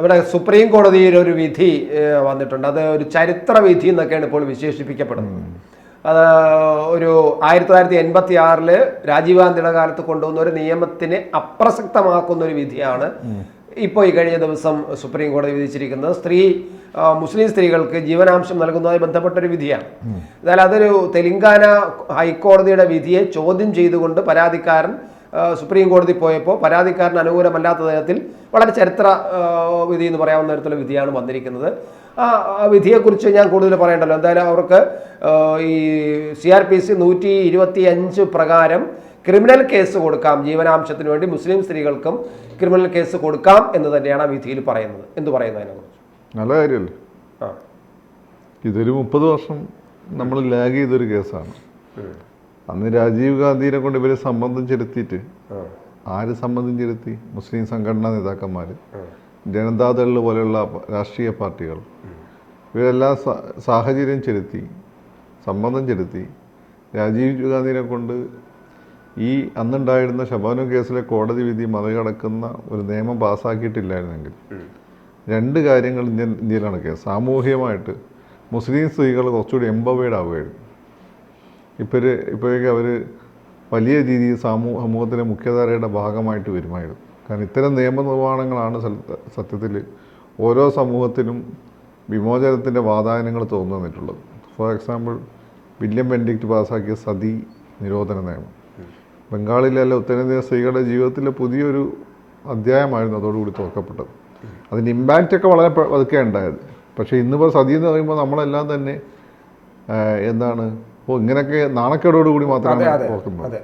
നമ്മുടെ സുപ്രീം കോടതിയിൽ ഒരു വിധി വന്നിട്ടുണ്ട്. അത് ഒരു ചരിത്ര വിധി എന്നൊക്കെയാണ് ഇപ്പോൾ വിശേഷിപ്പിക്കപ്പെടുന്നത്. അത് ഒരു ആയിരത്തി തൊള്ളായിരത്തി എൺപത്തി ആറിൽ രാജീവ് ഗാന്ധിയുടെ കാലത്ത് കൊണ്ടുവന്ന ഒരു നിയമത്തിനെ അപ്രസക്തമാക്കുന്ന ഒരു വിധിയാണ് ഇപ്പോൾ ഈ കഴിഞ്ഞ ദിവസം സുപ്രീം കോടതി വിധിച്ചിരിക്കുന്നത്. സ്ത്രീ മുസ്ലിം സ്ത്രീകൾക്ക് ജീവനാംശം നൽകുന്നതുമായി ബന്ധപ്പെട്ട ഒരു വിധിയാണ്. എന്നാൽ അതൊരു തെലങ്കാന ഹൈക്കോടതിയുടെ വിധിയെ ചോദ്യം ചെയ്തുകൊണ്ട് പരാതിക്കാരൻ സുപ്രീം കോടതി പോയപ്പോൾ പരാതിക്കാരന് അനുകൂലമല്ലാത്ത തരത്തിൽ വളരെ ചരിത്ര വിധി എന്ന് പറയാവുന്ന തരത്തിലുള്ള വിധിയാണ് വന്നിരിക്കുന്നത്. ആ ആ വിധിയെക്കുറിച്ച് ഞാൻ കൂടുതൽ പറയണ്ടല്ലോ. എന്തായാലും അവർക്ക് ഈ സി ആർ പി സി നൂറ്റി ഇരുപത്തി അഞ്ച് പ്രകാരം ക്രിമിനൽ കേസ് കൊടുക്കാം. ജീവനാംശത്തിന് വേണ്ടി മുസ്ലിം സ്ത്രീകൾക്കും ക്രിമിനൽ കേസ് കൊടുക്കാം എന്ന് തന്നെയാണ് ആ വിധിയിൽ പറയുന്നത്. എന്ത് പറയുന്നു കുറിച്ച്? നല്ല കാര്യമല്ലേ? ആ. ഇതൊരു മുപ്പത് വർഷം നമ്മൾ ലാഗ് ചെയ്തൊരു കേസാണ്. അന്ന് രാജീവ് ഗാന്ധിനെ കൊണ്ട് ഇവരെ സമ്മർദ്ദം ചെലുത്തിയിട്ട് ആര് സംബന്ധം ചെലുത്തി? മുസ്ലിം സംഘടനാ നേതാക്കന്മാർ ജനതാദൾ പോലെയുള്ള രാഷ്ട്രീയ പാർട്ടികൾ. ഇവരെല്ലാം സാഹചര്യം ചെലുത്തി സംബന്ധം ചെലുത്തി രാജീവ് ഗാന്ധിനെ കൊണ്ട് ഈ അന്നുണ്ടായിരുന്ന ശബാനു കേസിലെ കോടതി വിധി മറികടക്കുന്ന ഒരു നിയമം പാസ്സാക്കിയിട്ടില്ലായിരുന്നെങ്കിൽ രണ്ട് കാര്യങ്ങൾ ഇന്ത്യൻ ഇന്ത്യയിലാണ് കേസ്. സാമൂഹികമായിട്ട് മുസ്ലിം സ്ത്രീകൾ കുറച്ചുകൂടി എംപവേഡ് ആവുകയായിരുന്നു. ഇപ്പോൾ ഇപ്പോഴേക്ക് അവർ വലിയ രീതിയിൽ സമൂഹ സമൂഹത്തിലെ മുഖ്യധാരയുടെ ഭാഗമായിട്ട് വരുമായിരുന്നു കാരണം ഇത്തരം നിയമനിർമ്മാണങ്ങളാണ് സത്യത്തിൽ ഓരോ സമൂഹത്തിലും വിമോചനത്തിന്റെ വാതായനങ്ങൾ തുറന്നു വന്നിട്ടുള്ളത് ഫോർ എക്സാമ്പിൾ വില്യം ബെൻഡിക്റ്റ് പാസ്സാക്കിയ സതി നിരോധന നിയമം. ബംഗാളിലല്ല ഉത്തരേന്ത്യൻ സ്ത്രീകളുടെ ജീവിതത്തിലെ പുതിയൊരു അധ്യായമായിരുന്നു അതോടുകൂടി തുറക്കപ്പെട്ടത്. അതിന്റെ ഇമ്പാക്റ്റൊക്കെ വളരെ പതുക്കെ ഉണ്ടായത്. പക്ഷേ ഇന്നിപ്പോൾ സതി എന്ന് പറയുമ്പോൾ നമ്മളെല്ലാം തന്നെ എന്താണ് ഓ ഇങ്ങനെയൊക്കെ നാണക്കേടോടുകൂടി മാത്രമാണ് ഓർക്കുന്നത്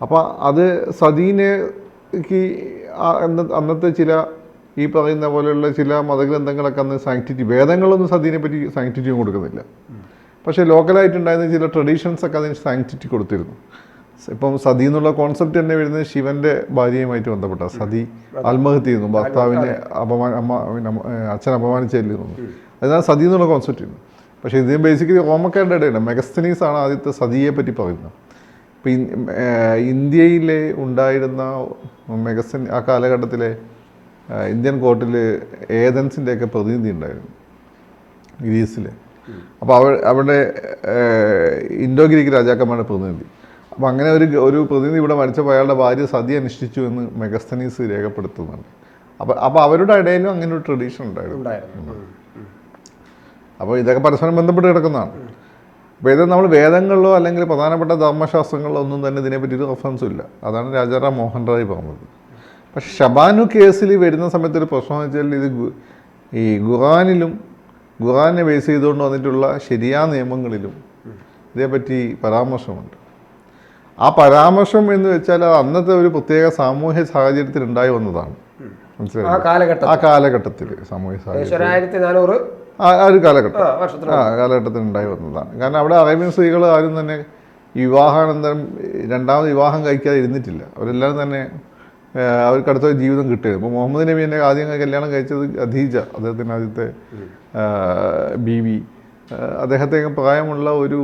അപ്പോൾ അത് സതീനെക്ക് അന്നത്തെ ചില ഈ പറയുന്ന പോലെയുള്ള ചില മതഗ്രന്ഥങ്ങളൊക്കെ അന്ന് സാങ്ക്ടിറ്റി വേദങ്ങളൊന്നും സതീനെ പറ്റി സാങ്ക്ടിറ്റിയും കൊടുക്കുന്നില്ല. പക്ഷേ ലോക്കലായിട്ടുണ്ടായിരുന്ന ചില ട്രഡീഷൻസ് ഒക്കെ അതിന് സാങ്ക്ടിറ്റി കൊടുത്തിരുന്നു. ഇപ്പം സതി എന്നുള്ള കോൺസെപ്റ്റ് തന്നെ വരുന്നത് ശിവന്റെ ഭാര്യയുമായിട്ട് ബന്ധപ്പെട്ട. സതി ആത്മഹത്യ ചെയ്യുന്നു ഭർത്താവിനെ അപമാന അമ്മ അച്ഛൻ അപമാനിച്ചിരുന്നു അതിനാണ് സതി എന്നുള്ള കോൺസെപ്റ്റ് ചെയ്യുന്നത് പക്ഷേ ഇത് ബേസിക്കലി ഇടയിലാണ് മെഗസ്തനീസ് ആണ് ആദ്യത്തെ സതിയെ പറ്റി പറയുന്നത്. ഇപ്പം ഇൻ- ഇന്ത്യയിലെ ഉണ്ടായിരുന്ന മെഗസ്തൻ ആ കാലഘട്ടത്തിലെ ഇന്ത്യൻ കോർട്ടിൽ ഏതൻസിന്റെയൊക്കെ പ്രതിനിധി ഉണ്ടായിരുന്നു ഗ്രീസിൽ അപ്പോൾ അവ അവിടെ ഇൻഡോ ഗ്രീക്ക് രാജാക്കന്മാരുടെ പ്രതിനിധി. അപ്പോൾ അങ്ങനെ ഒരു ഒരു പ്രതിനിധി ഇവിടെ മരിച്ചപ്പോൾ അയാളുടെ ഭാര്യ സതി അനുഷ്ഠിച്ചു എന്ന് മെഗസ്തനീസ് രേഖപ്പെടുത്തുന്നുണ്ട്. അപ്പോൾ അപ്പോൾ അവരുടെ ഇടയിലും അങ്ങനെ ഒരു ട്രഡീഷൻ ഉണ്ടായിരുന്നു. അപ്പോൾ ഇതൊക്കെ പരസ്പരം ബന്ധപ്പെട്ട് കിടക്കുന്നതാണ്. അപ്പോൾ ഇത് നമ്മൾ വേദങ്ങളിലോ അല്ലെങ്കിൽ പ്രധാനപ്പെട്ട ധർമ്മശാസ്ത്രങ്ങളിലോ ഒന്നും തന്നെ ഇതിനെപ്പറ്റി ഒരു റെഫറൻസും ഇല്ല. അതാണ് രാജാറാം മോഹൻ റായ് പറഞ്ഞത്. പക്ഷെ ഷബാനു കേസിൽ വരുന്ന സമയത്ത് ഒരു പ്രശ്നം എന്ന് വെച്ചാൽ ഇത് ഈ ഖുറാനിലും ഖുറാനെ ബേസ് ചെയ്തുകൊണ്ട് വന്നിട്ടുള്ള ശരിയാ നിയമങ്ങളിലും ഇതേപ്പറ്റി പരാമർശമുണ്ട്. ആ പരാമർശം എന്ന് വെച്ചാൽ അത് അന്നത്തെ ഒരു പ്രത്യേക സാമൂഹ്യ സാഹചര്യത്തിൽ ഉണ്ടായി വന്നതാണ്. മനസ്സിലായി ആ കാലഘട്ടത്തിൽ സാമൂഹ്യ സാഹചര്യം ആ ഒരു കാലഘട്ടം. ആ, കാലഘട്ടത്തിൽ ഉണ്ടായി വന്നതാണ്. കാരണം അവിടെ അറേബ്യൻ സ്ത്രീകൾ ആരും തന്നെ വിവാഹാനന്തരം രണ്ടാമത് വിവാഹം കഴിക്കാതെ ഇരുന്നിട്ടില്ല. അവരെല്ലാവരും തന്നെ അവർക്ക് അടുത്ത ജീവിതം കിട്ടിയത്. ഇപ്പോൾ മുഹമ്മദ് നബി എന്നെ ആദ്യം കല്യാണം കഴിച്ചത് അധീജ അദ്ദേഹത്തിന്റെ ആദ്യത്തെ ബി വി അദ്ദേഹത്തെ പ്രായമുള്ള ഒരു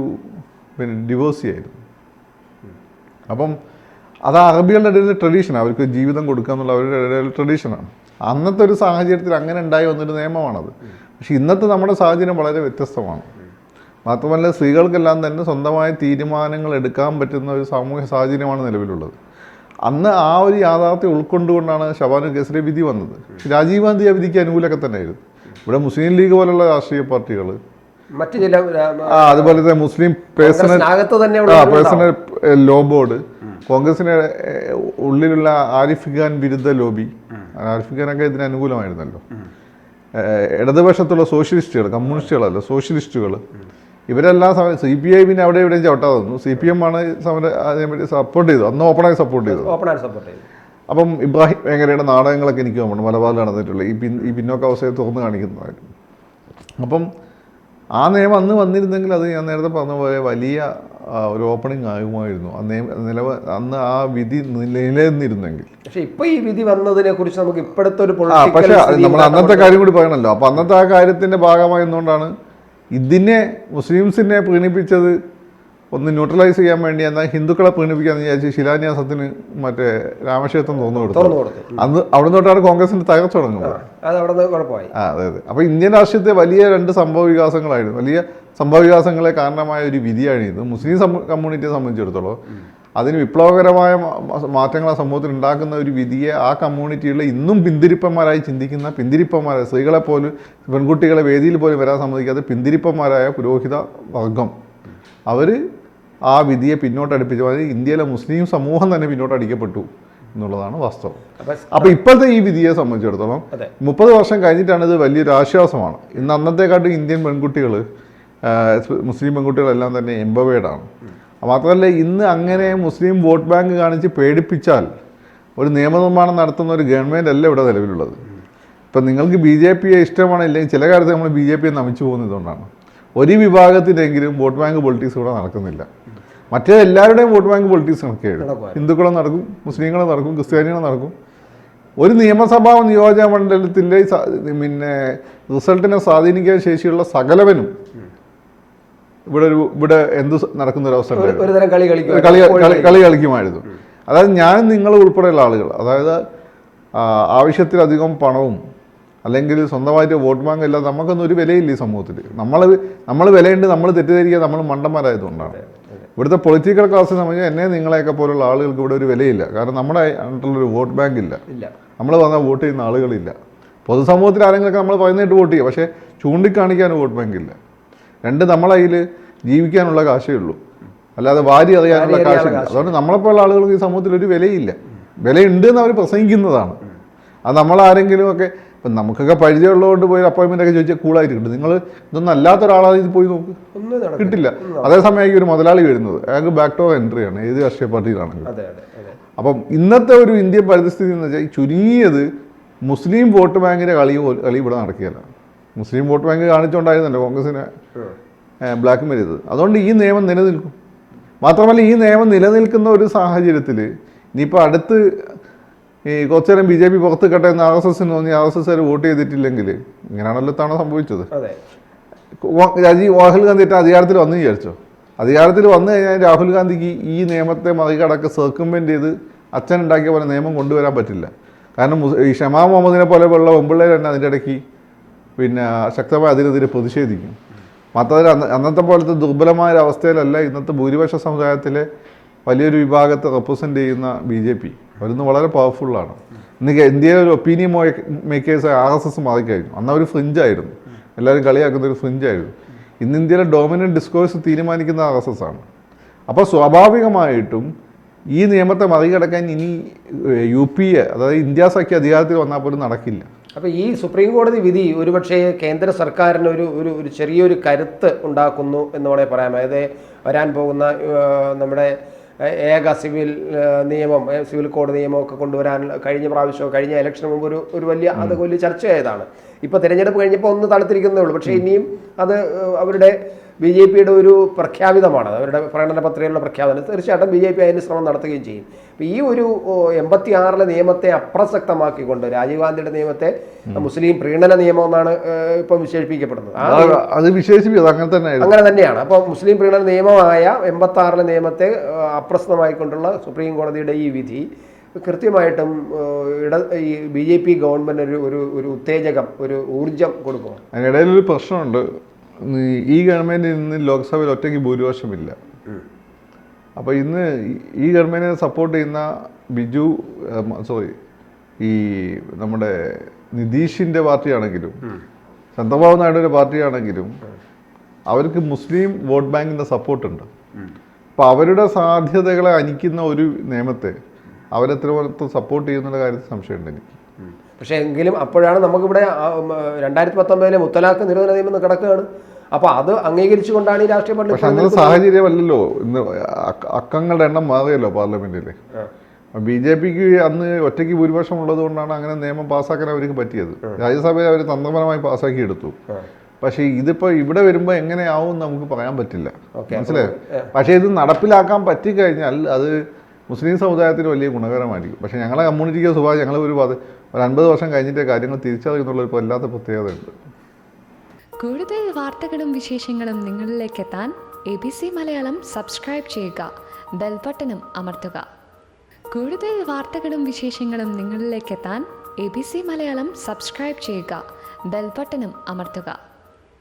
പിന്നെ ഡിവോഴ്സി ആയിരുന്നു അപ്പം അത് അറബികളുടെ ഇടയിൽ ട്രഡീഷനാണ്. അവർക്ക് ജീവിതം കൊടുക്കുക എന്നുള്ള അവരുടെ ഇടയിൽ ട്രഡീഷനാണ്. അന്നത്തെ ഒരു സാഹചര്യത്തിൽ അങ്ങനെ ഉണ്ടായി വന്നൊരു നിയമമാണത്. പക്ഷെ ഇന്നത്തെ നമ്മുടെ സാഹചര്യം വളരെ വ്യത്യസ്തമാണ്. മാത്രമല്ല സ്ത്രീകൾക്കെല്ലാം തന്നെ സ്വന്തമായ തീരുമാനങ്ങൾ എടുക്കാൻ പറ്റുന്ന ഒരു സാമൂഹ്യ സാഹചര്യമാണ് നിലവിലുള്ളത്. അന്ന് ആ ഒരു യാഥാർത്ഥ്യം ഉൾക്കൊണ്ടുകൊണ്ടാണ് ഷബാനു കേസിലെ വിധി വന്നത്. രാജീവ് ഗാന്ധി ആ വിധിക്ക് അനുകൂലമൊക്കെ തന്നെയായിരുന്നു. ഇവിടെ മുസ്ലിം ലീഗ് പോലുള്ള രാഷ്ട്രീയ പാർട്ടികൾ മറ്റു ചില ആ അതുപോലെ തന്നെ Muslim personal personal law board കോൺഗ്രസിന് ഉള്ളിലുള്ള ആരിഫ് ഖാൻ വിരുദ്ധ ലോബി ആരിഫ് ഖാനൊക്കെ ഇതിന് അനുകൂലമായിരുന്നല്ലോ. ഇടതുപക്ഷത്തുള്ള സോഷ്യലിസ്റ്റുകൾ കമ്മ്യൂണിസ്റ്റുകളല്ല സോഷ്യലിസ്റ്റുകൾ. ഇവരെല്ലാം സി പി ഐ പിന്നെ അവിടെ എവിടെയും ചവിട്ടാതെ തന്നു സി പി എം ആണ് സമരം അതിനെപ്പറ്റി സപ്പോർട്ട് ചെയ്തു അന്ന് ഓപ്പണായി സപ്പോർട്ട് ചെയ്തു സപ്പോർട്ട് ചെയ്തു. അപ്പം ഇബ്രാഹിം വേങ്ങരയുടെ നാടകങ്ങളൊക്കെ എനിക്ക് തോന്നുന്നു മലബാറിൽ നടന്നിട്ടുള്ള ഈ പിൻ ഈ പിന്നോക്ക അവസ്ഥയെ തുറന്ന് കാണിക്കുന്നതായിരുന്നു. അപ്പം ആ നിയമം അന്ന് വന്നിരുന്നെങ്കിൽ അത് ഞാൻ നേരത്തെ പറഞ്ഞ പോലെ വലിയ ഒരു ഓപ്പണിംഗ് ആകുമായിരുന്നു. നിലവ അന്ന് ആ വിധി നിലനിന്നിരുന്നെങ്കിൽ. പക്ഷെ ഇപ്പൊ ഈ വിധി വന്നതിനെ കുറിച്ച് നമുക്ക് ഇപ്പോഴത്തെ ഒരു പക്ഷേ നമ്മൾ അന്നത്തെ കാര്യം കൂടി പറയണല്ലോ. അപ്പൊ അന്നത്തെ ആ കാര്യത്തിന്റെ ഭാഗമായിരുന്നുകൊണ്ടാണ് ഇതിനെ മുസ്ലിംസിനെ പ്രീണിപ്പിച്ചത് ഒന്ന് ന്യൂട്രലൈസ് ചെയ്യാൻ വേണ്ടി എന്നാൽ ഹിന്ദുക്കളെ പ്രീണിപ്പിക്കാന്ന് വിചാരിച്ച് ശിലാന്യാസത്തിന് മറ്റേ രാമക്ഷേത്രം തുറന്നു കൊടുത്തു. അന്ന് അവിടെ തൊട്ടാണ് കോൺഗ്രസിന്റെ തകർച്ച തുടങ്ങുന്നത്. അതെ അതെ. അപ്പൊ ഇന്ത്യൻ രാഷ്ട്രീയത്തെ വലിയ രണ്ട് സംഭവ വികാസങ്ങളായിരുന്നു. വലിയ സംഭവ വികാസങ്ങളെ കാരണമായ ഒരു വിധിയാണ് ഇത് മുസ്ലിം കമ്മ്യൂണിറ്റിയെ സംബന്ധിച്ചിടത്തോളം അതിന് വിപ്ലവകരമായ മാറ്റങ്ങൾ ആ സമൂഹത്തിൽ ഉണ്ടാക്കുന്ന ഒരു വിധിയെ ആ കമ്മ്യൂണിറ്റിയിലെ ഇന്നും പിന്തിരിപ്പന്മാരായി ചിന്തിക്കുന്ന പിന്തിരിപ്പന്മാരായ സ്ത്രീകളെ പോലും പെൺകുട്ടികളെ വേദിയിൽ പോലും വരാൻ സമ്മതിക്കാത്ത പിന്തിരിപ്പന്മാരായ പുരോഹിത വർഗം. അവർ ആ വിധിയെ പിന്നോട്ടടിപ്പിച്ചു അതായത് ഇന്ത്യയിലെ മുസ്ലിം സമൂഹം തന്നെ പിന്നോട്ടടിക്കപ്പെട്ടു എന്നുള്ളതാണ് വാസ്തവം. അപ്പൊ അപ്പോൾ ഇപ്പോഴത്തെ ഈ വിധിയെ സംബന്ധിച്ചിടത്തോളം. മുപ്പത് വർഷം കഴിഞ്ഞിട്ടാണ് ഇത് വലിയൊരു ആശ്വാസമാണ്. ഇന്ന് അന്നത്തെക്കാട്ടും ഇന്ത്യൻ പെൺകുട്ടികൾ മുസ്ലിം പെൺകുട്ടികളെല്ലാം തന്നെ എംബവേഡാണ് മാത്രമല്ല ഇന്ന് അങ്ങനെ മുസ്ലിം വോട്ട് ബാങ്ക് കാണിച്ച് പേടിപ്പിച്ചാൽ ഒരു നിയമനിർമ്മാണം നടത്തുന്ന ഒരു ഗവൺമെന്റ് അല്ല ഇവിടെ നിലവിലുള്ളത്. ഇപ്പം നിങ്ങൾക്ക് ബി ജെ പിയെ ഇഷ്ടമാണ് ഇല്ലെങ്കിൽ ചില കാര്യത്തിൽ നമ്മൾ ബി ജെ പിയെ നമിച്ചു പോകുന്നതുകൊണ്ടാണ് ഒരു വിഭാഗത്തിനെങ്കിലും വോട്ട് ബാങ്ക് പൊളിറ്റിക്സ് ഇവിടെ നടക്കുന്നില്ല. മറ്റേ എല്ലാവരുടെയും വോട്ട് ബാങ്ക് പൊളിറ്റിക്സ് നടക്കുവാണ്. ഹിന്ദുക്കളും നടക്കും മുസ്ലിങ്ങളും നടക്കും ക്രിസ്ത്യാനികളും നടക്കും. ഒരു നിയമസഭാ നിയോജക മണ്ഡലത്തിന്റെ പിന്നെ റിസൾട്ടിനെ സ്വാധീനിക്കാൻ ശേഷിയുള്ള സകലവനും ഇവിടെ ഒരു ഇവിടെ എന്ത് നടക്കുന്ന ഒരു അവസ്ഥ ഉണ്ടായിരുന്നു കളി കളി കളി കളി കളിക്കുമായിരുന്നു. അതായത് ഞാൻ നിങ്ങൾ ഉൾപ്പെടെയുള്ള ആളുകൾ. അതായത് ആവശ്യത്തിലധികം പണവും അല്ലെങ്കിൽ സ്വന്തമായിട്ട് വോട്ട് ബാങ്ക് ഇല്ല നമുക്കൊന്നും ഒരു വിലയില്ല ഈ സമൂഹത്തിൽ. നമ്മൾ നമ്മൾ വിലയുണ്ട് നമ്മൾ തെറ്റിദ്ധരിക്കുക നമ്മൾ മണ്ടന്മാരായതുകൊണ്ടാണ്. ഇവിടുത്തെ പൊളിറ്റിക്കൽ ക്ലാസ് സംബന്ധിച്ച് എന്നെ നിങ്ങളെയൊക്കെ പോലുള്ള ആളുകൾക്ക് ഇവിടെ ഒരു വിലയില്ല. കാരണം നമ്മുടെ ഒരു വോട്ട് ബാങ്ക് ഇല്ല. ഇല്ല. നമ്മൾ വന്നാൽ വോട്ട് ചെയ്യുന്ന ആളുകളില്ല. പൊതുസമൂഹത്തിൽ ആരെങ്കിലൊക്കെ നമ്മൾ പറയുന്നതായിട്ട് വോട്ട് ചെയ്യുക പക്ഷേ ചൂണ്ടിക്കാണിക്കാൻ വോട്ട് ബാങ്ക് ഇല്ല. രണ്ട് നമ്മളെ കയ്യിൽ ജീവിക്കാനുള്ള കാശേ ഉള്ളൂ. അല്ലാതെ വാരി അറിയാനുള്ള കാശില്ല അതുകൊണ്ട് നമ്മളെപ്പോലുള്ള ആളുകൾക്ക് ഈ സമൂഹത്തിൽ ഒരു വിലയില്ല. വിലയുണ്ട് എന്ന് അവർ പ്രസംഗിക്കുന്നതാണ്. അത് നമ്മളാരെങ്കിലും ഒക്കെ ഇപ്പം നമുക്കൊക്കെ പരിചയമുള്ളതുകൊണ്ട് പോയി അപ്പോയിൻമെന്റ് ഒക്കെ ചോദിച്ചാൽ കൂളായിട്ട് കിട്ടും നിങ്ങൾ ഇതൊന്നും അല്ലാത്ത ഒരാളാണ് ഇത് പോയി നോക്ക്. കിട്ടില്ല. അതേസമയം ഒരു മുതലാളി വരുന്നത്. അയാൾക്ക് ബാക്ക് ടു എൻട്രി ആണ്. ഏത് രാഷ്ട്രീയ പാർട്ടിയിലാണെങ്കിലും. അപ്പം ഇന്നത്തെ ഒരു ഇന്ത്യൻ പരിസ്ഥിതി എന്ന് വെച്ചാൽ ചുരുങ്ങിയത് മുസ്ലിം വോട്ട് ബാങ്കിന്റെ കളി കളി ഇവിടെ നടക്കുകയല്ല. മുസ്ലിം വോട്ട് ബാങ്ക് കാണിച്ചുകൊണ്ടായിരുന്നല്ലോ കോൺഗ്രസിനെ ബ്ലാക്ക് മെയിൽ ചെയ്തത് അതുകൊണ്ട് ഈ നിയമം നിലനിൽക്കും. മാത്രമല്ല ഈ നിയമം നിലനിൽക്കുന്ന ഒരു സാഹചര്യത്തിൽ ഇനിയിപ്പോൾ അടുത്ത് ഈ കുറച്ചു നേരം ബി ജെ പി പുറത്ത് കട്ടെ എന്ന് ആർ എസ് എസിന് തോന്നി ആർ എസ് എസ് വോട്ട് ചെയ്തിട്ടില്ലെങ്കിൽ ഇങ്ങനെയാണല്ലോ തവണ സംഭവിച്ചത്. രാജീവ് രാഹുൽ ഗാന്ധി ഇട്ട അധികാരത്തിൽ വന്നു വിചാരിച്ചോ? അധികാരത്തിൽ വന്നു കഴിഞ്ഞാൽ രാഹുൽ ഗാന്ധിക്ക് ഈ നിയമത്തെ മറികടക്ക് സർക്കുമെന്റ് ചെയ്ത് അച്ഛൻ ഉണ്ടാക്കിയ പോലെ നിയമം കൊണ്ടുവരാൻ പറ്റില്ല. കാരണം ഈ ഷമാ മുഹമ്മദിനെ പോലെ ഉള്ള പെമ്പിള്ളേർ തന്നെ അതിന്റെ ഇടയ്ക്ക് പിന്നെ ശക്തമായി അതിനെതിരെ പ്രതിഷേധിക്കും. മാത്രമല്ല അന്ന അന്നത്തെ പോലത്തെ ദുർബലമായ ഒരു അവസ്ഥയിലല്ല ഇന്നത്തെ ഭൂരിപക്ഷ സമുദായത്തിലെ വലിയൊരു വിഭാഗത്തെ റെപ്രസെന്റ് ചെയ്യുന്ന ബി ജെ പി അവരിന്ന് വളരെ പവർഫുള്ളാണ് ഇന്ന് ഇന്ത്യയിലെ ഒരു opinion makers R S S മാറിക്കഴിഞ്ഞു. അന്ന് അവർ ഫ്രിഞ്ചായിരുന്നു എല്ലാവരും കളിയാക്കുന്ന ഒരു ഫ്രിഞ്ചായിരുന്നു ഇന്ന് ഇന്ത്യയിലെ ഡോമിനന്റ് ഡിസ്കോഴ്സ് തീരുമാനിക്കുന്ന ആർ എസ് എസ് ആണ്. അപ്പോൾ സ്വാഭാവികമായിട്ടും ഈ നിയമത്തെ മറികടക്കാൻ ഇനി യു പി എ അതായത് ഇന്ത്യ സഖ്യ അധികാരത്തിൽ വന്നാൽ പോലും നടക്കില്ല. അപ്പോൾ ഈ സുപ്രീം കോടതി വിധി ഒരുപക്ഷേ കേന്ദ്ര സർക്കാരിന് ഒരു ഒരു ഒരു ചെറിയൊരു കരുത്ത് ഉണ്ടാക്കുന്നു എന്ന് വേണമെങ്കിൽ പറയാം. അതായത് വരാൻ പോകുന്ന നമ്മുടെ ഏക സിവിൽ നിയമം സിവിൽ കോഡ് നിയമമൊക്കെ കൊണ്ടുവരാൻ കഴിഞ്ഞ പ്രാവശ്യം കഴിഞ്ഞ ഇലക്ഷന് മുമ്പ് ഒരു ഒരു വലിയ അത് വലിയ ചർച്ചയായതാണ്. ഇപ്പോൾ തിരഞ്ഞെടുപ്പ് കഴിഞ്ഞപ്പോൾ ഒന്ന് തളത്തിരിക്കുന്നേ ഉള്ളൂ. പക്ഷേ ഇനിയും അത് അവരുടെ ബി ജെ പിയുടെ ഒരു പ്രഖ്യാപിതമാണ്. അവരുടെ പ്രകടന പത്രികയിലുള്ള പ്രഖ്യാപനം. തീർച്ചയായിട്ടും ബി ജെ പി അതിന് ശ്രമം നടത്തുകയും ചെയ്യും. ഈ ഒരു എൺപത്തി ആറിലെ നിയമത്തെ അപ്രസക്തമാക്കിക്കൊണ്ട് രാജീവ് ഗാന്ധിയുടെ നിയമത്തെ മുസ്ലിം പ്രീണന നിയമം എന്നാണ് ഇപ്പൊ വിശേഷിപ്പിക്കപ്പെടുന്നത്. അത് വിശേഷിപ്പിച്ചത് അങ്ങനെ തന്നെ അങ്ങനെ തന്നെയാണ്. അപ്പോൾ മുസ്ലിം പ്രീണന നിയമമായ എൺപത്തി ആറിലെ നിയമത്തെ അപ്രസക്തമായിക്കൊണ്ടുള്ള സുപ്രീം കോടതിയുടെ ഈ വിധി കൃത്യമായിട്ടും ഇട ഈ ബി ജെ പി ഗവൺമെന്റ് ഒരു ഒരു ഒരു ഉത്തേജകം ഒരു ഊർജം കൊടുക്കും അതിനിടയിൽ ഒരു പ്രശ്നമുണ്ട്. ഈ- ഗവൺമെന്റിൽ നിന്ന് ലോക്സഭയിൽ ഒറ്റയ്ക്ക് ഭൂരിപക്ഷമില്ല. അപ്പോൾ ഇന്ന് ഈ- ഈ സപ്പോർട്ട് ചെയ്യുന്ന ബിജു സോറി ഈ നമ്മുടെ നിതീഷിന്റെ പാർട്ടിയാണെങ്കിലും ചന്ദ്രബാബു നായിഡുവിന്റെ പാർട്ടിയാണെങ്കിലും അവർക്ക് മുസ്ലിം വോട്ട് ബാങ്കിന്റെ സപ്പോർട്ടുണ്ട് അപ്പോൾ അവരുടെ സാധ്യതകളെ അനിക്കുന്ന ഒരു നിയമത്തെ അവരെത്രമാത്രം സപ്പോർട്ട് ചെയ്യുന്നുള്ള കാര്യത്തിൽ സംശയമുണ്ട് എനിക്ക്. പക്ഷേ എങ്കിലും അപ്പോഴാണ് നമുക്കിവിടെ രണ്ടായിരത്തി പത്തൊമ്പതിലെ മുത്തലാഖ് നിരോധന നിയമം കിടക്കുകയാണ്. അപ്പോൾ അത് അംഗീകരിച്ചുകൊണ്ടാണ് ഈ രാഷ്ട്രീയ പാർട്ടി പക്ഷെ അങ്ങനെ സാഹചര്യമല്ലല്ലോ. ഇന്ന് അക്കങ്ങളുടെ എണ്ണം മാറിയല്ലോ പാർലമെന്റിൽ ബി ജെ പിക്ക് അന്ന് ഒറ്റയ്ക്ക് ഭൂരിപക്ഷം ഉള്ളത് കൊണ്ടാണ് അങ്ങനെ നിയമം പാസ്സാക്കാൻ അവർക്ക് പറ്റിയത്. രാജ്യസഭയിൽ അവർ തന്ത്രപരമായി പാസ്സാക്കി എടുത്തു. പക്ഷെ ഇതിപ്പോ ഇവിടെ വരുമ്പോൾ എങ്ങനെയാവും നമുക്ക് പറയാൻ പറ്റില്ല. മനസ്സിലായോ? പക്ഷെ ഇത് നടപ്പിലാക്കാൻ പറ്റിക്കഴിഞ്ഞാൽ അത് മുസ്ലിം സമുദായത്തിന് വലിയ ഗുണകരമായിരിക്കും. പക്ഷെ ഞങ്ങളെ കമ്മ്യൂണിറ്റിക്ക് സ്വഭാവം ഞങ്ങൾ ഒരു ഒരു അൻപത് വർഷം കഴിഞ്ഞിട്ടേ കാര്യങ്ങൾ തിരിച്ചറിയുന്നുള്ള ഒരു വല്ലാത്ത പ്രത്യേകതയുണ്ട്. കൂടുതൽ വാർത്തകളും വിശേഷങ്ങളും നിങ്ങളിലേക്ക് എത്താൻ A B C Malayalam subscribe ചെയ്യുക ബെൽ ബെൽബട്ടനും അമർത്തുക. കൂടുതൽ വാർത്തകളും വിശേഷങ്ങളും നിങ്ങളിലേക്ക് എത്താൻ A B C Malayalam subscribe ചെയ്യുക ബെൽ ബെൽബട്ടനും അമർത്തുക.